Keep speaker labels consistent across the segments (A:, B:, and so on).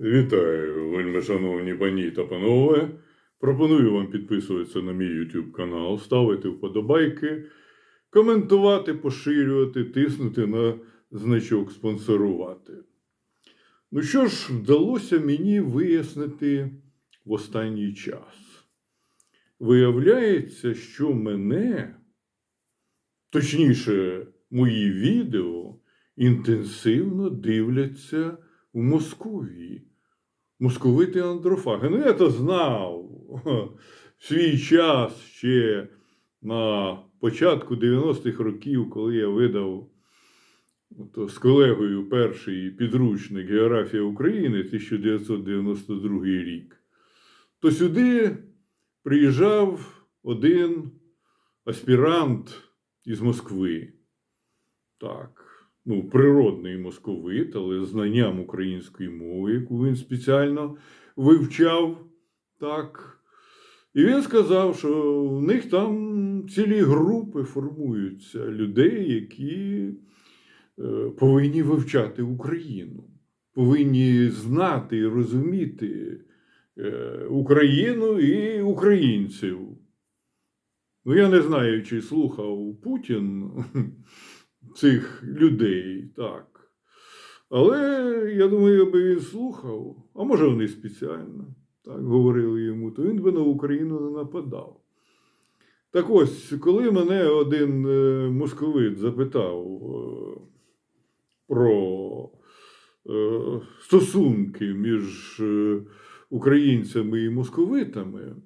A: Вітаю, вельми шановні пані та панове. Пропоную вам підписуватися на мій YouTube канал, ставити вподобайки, коментувати, поширювати, тиснути на значок спонсорувати. Ну що ж, вдалося мені вияснити в останній час. Виявляється, що мене, точніше, мої відео інтенсивно дивляться у Московії. Московити андрофаги. Ну, я то знав в свій час ще на початку 90-х років, коли я видав то з колегою перший підручник Географія України 1992 рік, то сюди приїжджав один аспірант із Москви. Так, ну, природний московит, але знанням української мови, яку він спеціально вивчав. Так. І він сказав, що в них там цілі групи формуються людей, які е, повинні вивчати Україну, повинні знати і розуміти е, Україну і українців. Ну, я не знаю, чи слухав Путін цих людей, так. Але я думаю, якби він слухав, а може вони спеціально так говорили йому, то він би на Україну не нападав. Так ось, коли мене один е, московит запитав е, про е, стосунки між українцями і московитами,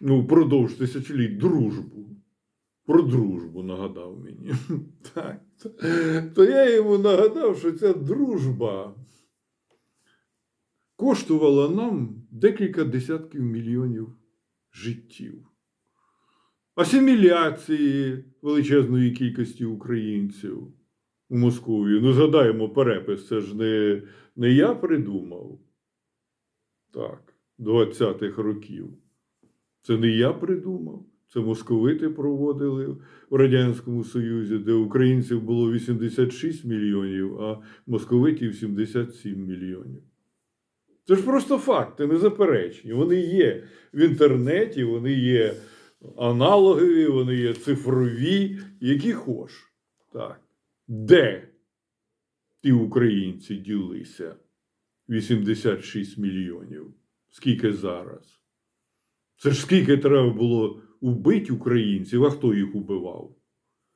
A: ну, впродовж тисячоліть дружбу. Про дружбу нагадав мені. Так. То я йому нагадав, що ця дружба коштувала нам декілька десятків мільйонів життів. Асиміляції величезної кількості українців у Московії. Ну, згадаємо перепис, це ж не, не я придумав. Так, 20-х років. Це не я придумав. Це московити проводили в Радянському Союзі, де українців було 86 мільйонів, а московитів 77 мільйонів. Це ж просто факти, незаперечні. Вони є в інтернеті, вони є аналогові, вони є цифрові, які хоч. Так. Де ті українці ділися? 86 мільйонів. Скільки зараз? Це ж скільки треба було вбити українців, а хто їх убивав?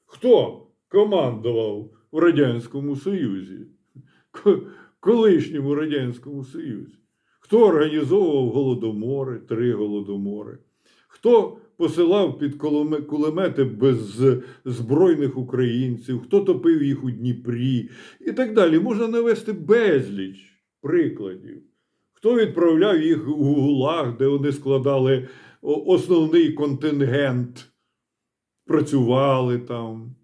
A: Хто командував в Радянському Союзі? Колишньому Радянському Союзі? Хто організовував голодомори, три голодомори? Хто посилав під кулемети беззбройних українців, хто топив їх у Дніпрі і так далі? Можна навести безліч прикладів. Хто відправляв їх у ГУЛАГ, де вони складали основний контингент, працювали там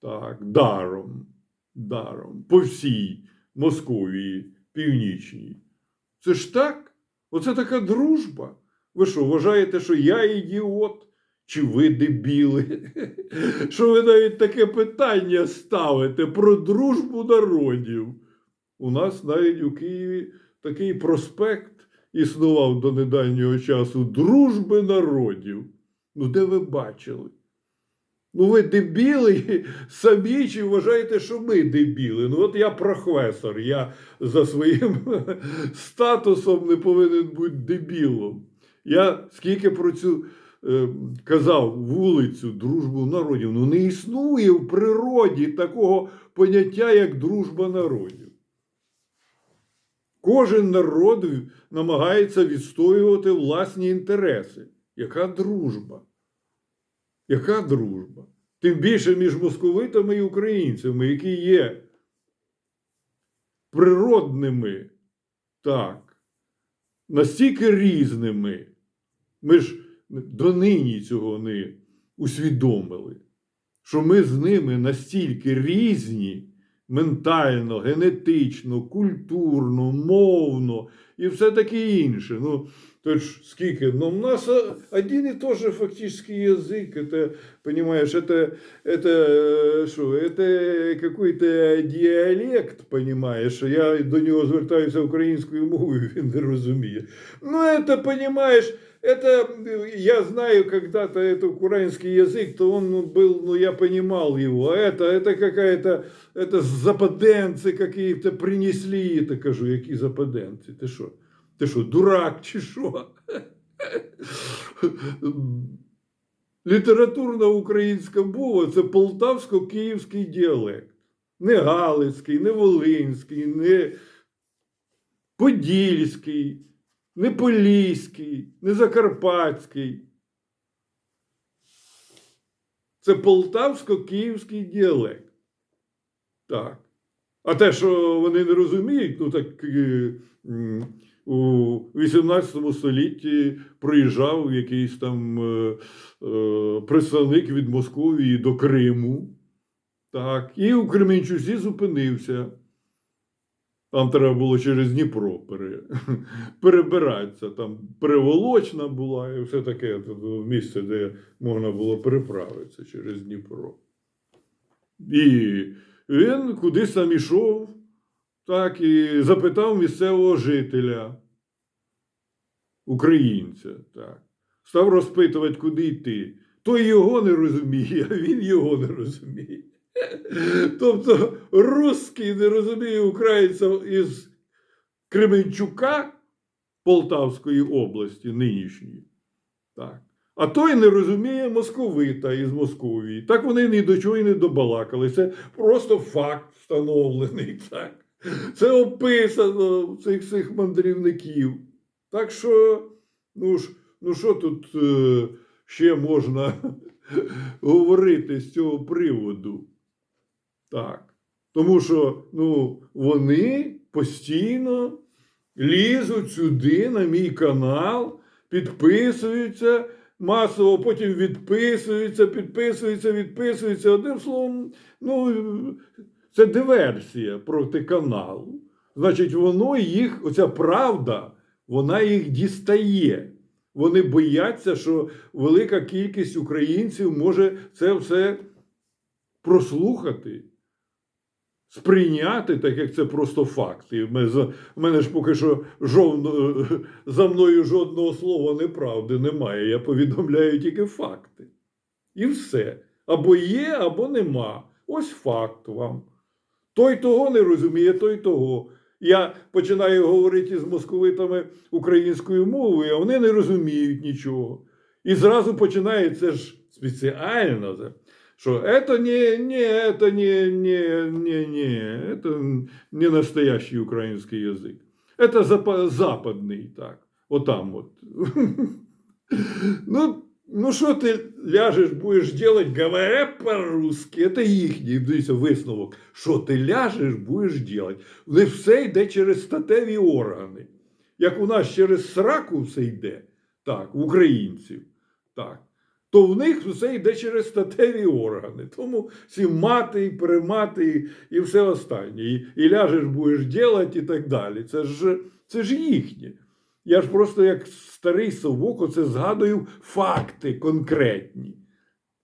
A: так, даром, даром, по всій Московії Північній. Це ж так? Оце така дружба. Ви що, вважаєте, що я ідіот? Чи ви дебіли? Що ви навіть таке питання ставите про дружбу народів? У нас навіть у Києві такий проспект існував до недавнього часу дружби народів. Ну, де ви бачили? Ну, ви дебіли самі чи вважаєте, що ми дебіли? Ну, от я професор, я за своїм статусом не повинен бути дебілом. Я скільки про цю е, казав вулицю, дружбу народів, ну не існує в природі такого поняття, як дружба народів. Кожен народ намагається відстоювати власні інтереси. Яка дружба? Яка дружба? Тим більше між московитами і українцями, які є природними, так, настільки різними. Ми ж донині цього не усвідомили, що ми з ними настільки різні ментально, генетично, культурно, мовно і все таке інше. Ну, То ж скільки? Ну, у нас а, один и тот же фактически язык. Это, понимаешь, это, это э, что, это какой-то диалект, понимаешь. Я до нього звертаюся українською мовою, він не розуміє. Ну, это, понимаешь, это, э, я знаю когда-то это украинский язык, то он ну, был, ну, я понимал его. А это, это какая-то, это западенцы какие-то принесли, это кажу, які западенці, ти що? Ти що, дурак чи що? Літературна українська мова це полтавсько-київський діалект. Не Галицький, не Волинський, не Подільський, не Поліський, не Закарпатський. Це полтавсько-київський діалект. Так. А те, що вони не розуміють, ну так е, у 18 столітті приїжджав якийсь там е, е, представник від Московії до Криму. Так, і у Кременчуці зупинився. Там треба було через Дніпро пере, перебиратися. Там переволочна була і все таке місце, де можна було переправитися через Дніпро. І він кудись там ішов, так, і запитав місцевого жителя, українця, так. Став розпитувати, куди йти. Той його не розуміє, а він його не розуміє. Тобто русський не розуміє українця із Кременчука Полтавської області нинішньої. Так. А той не розуміє московита із Московії. Так вони ні до чого й не добалакали. Це просто факт встановлений. Так. Це описано цих цих мандрівників. Так що, ну ж, ну що тут е, ще можна говорити з цього приводу? Так. Тому що ну, вони постійно лізуть сюди, на мій канал, підписуються масово, потім відписуються, підписуються, відписуються. Одним словом, ну, це диверсія проти каналу. Значить, воно їх, оця правда, вона їх дістає. Вони бояться, що велика кількість українців може це все прослухати, сприйняти, так як це просто факт. І в мене, в мене ж поки що жовно, за мною жодного слова неправди немає. Я повідомляю тільки факти. І все. Або є, або нема. Ось факт вам. Той того не розуміє, той того. Я починаю говорити з московитами українською мовою, а вони не розуміють нічого. І зразу починається ж спеціально, що це не, не, це не, не, не, не, це не настоящий український язик. Це запа- западний, так. Отам от. Ну, ну що ти ляжеш, будеш делать, говоря по-русски, це їхній висновок. Що ти ляжеш, будеш делать. Не все йде через статеві органи. Як у нас через сраку все йде, так, українців, так, то в них все йде через статеві органи. Тому всі мати, і перемати, і, і все останнє. І, і ляжеш, будеш делать, і так далі. Це ж, це ж їхнє. Я ж просто як старий совок оце згадую факти конкретні.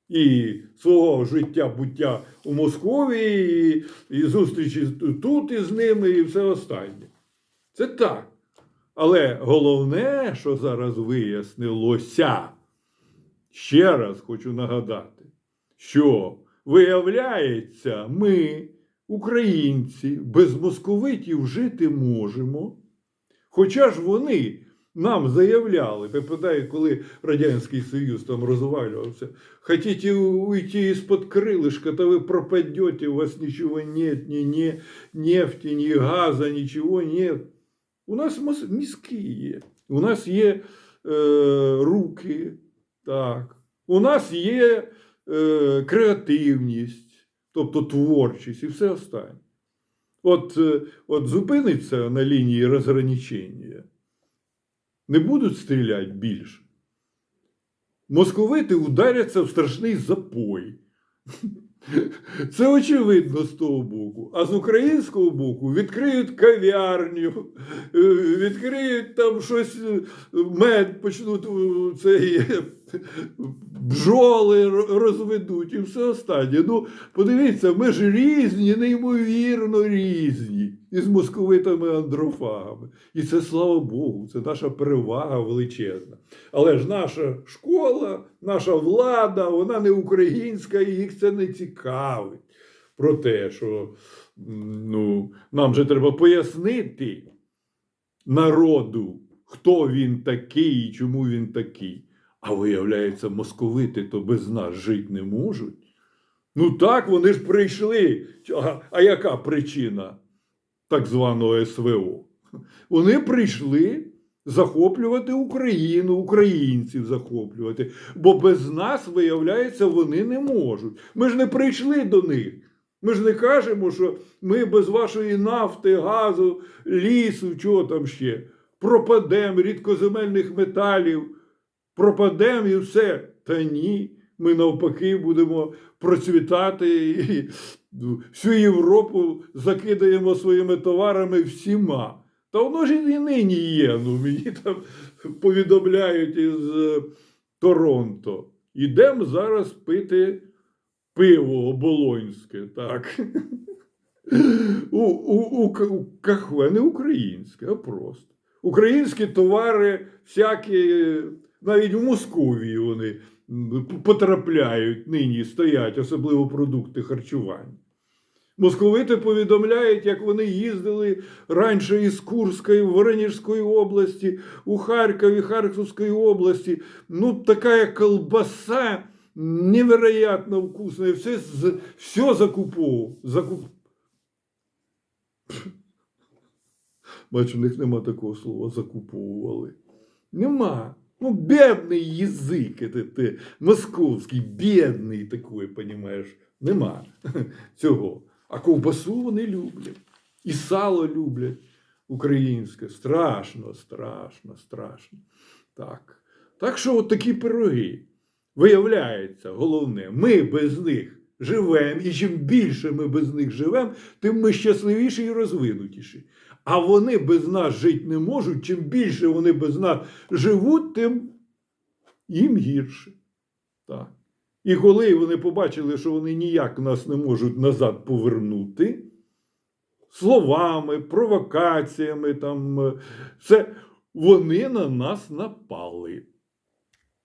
A: І свого життя, буття у Московії, і, і зустрічі тут із ними, і все останнє. Це так. Але головне, що зараз вияснилося, ще раз хочу нагадати, що виявляється, ми, українці, без московитів жити можемо. Хоча ж вони нам заявляли, пам'ятаю, коли Радянський Союз там розвалювався, хотите уйти из-под крылышка, то вы пропадете, у вас ничего нет, ни, ни нефти, ни газа, ничего нет. У нас мос- мізки є, у нас є е, руки, так. у нас є е, креативність, тобто творчість і все останнє. От, е, от зупиниться на лінії розграничення, не будуть стріляти більше. Московити ударяться в страшний запой. Це очевидно з того боку. А з українського боку відкриють кав'ярню, е, відкриють там щось, е, мед почнуть цей, бджоли розведуть і все останнє. Ну, подивіться, ми ж різні, неймовірно різні. Із московитами андрофагами. І це слава Богу, це наша перевага величезна. Але ж наша школа, наша влада, вона не українська, і їх це не цікавить. Про те, що ну, нам же треба пояснити народу, хто він такий і чому він такий. А виявляється, московити то без нас жити не можуть. Ну так, вони ж прийшли. А, а яка причина так званого СВО? Вони прийшли захоплювати Україну, українців захоплювати. Бо без нас, виявляється, вони не можуть. Ми ж не прийшли до них. Ми ж не кажемо, що ми без вашої нафти, газу, лісу, чого там ще, пропадемо, рідкоземельних металів, пропадемо і все. Та ні, ми навпаки будемо процвітати і всю Європу закидаємо своїми товарами всіма. Та воно ж і нині є. Ну, мені там повідомляють із е, Торонто. Ідемо зараз пити пиво оболонське, так. У, у, у кахве не українське, а просто. Українські товари, всякі, навіть в Московії вони потрапляють нині, стоять, особливо продукти харчування. Московити повідомляють, як вони їздили раніше із Курської, Воронежської області, у Харкові, Харківської області. Ну, така колбаса невероятно вкусна. І все, все закуповував. Закуп... Бачу, у них нема такого слова закуповували. Нема. Ну, бідний язик, это ти, московський, бідний такий, понімаєш. Нема цього. А ковбасу вони люблять. І сало люблять українське. Страшно, страшно, страшно. Так. Так що от такі пироги. Виявляється, головне, ми без них живемо, і чим більше ми без них живемо, тим ми щасливіші і розвинутіші. А вони без нас жити не можуть. Чим більше вони без нас живуть, тим їм гірше. Так. І коли вони побачили, що вони ніяк нас не можуть назад повернути, словами, провокаціями, там, е, все, вони на нас напали.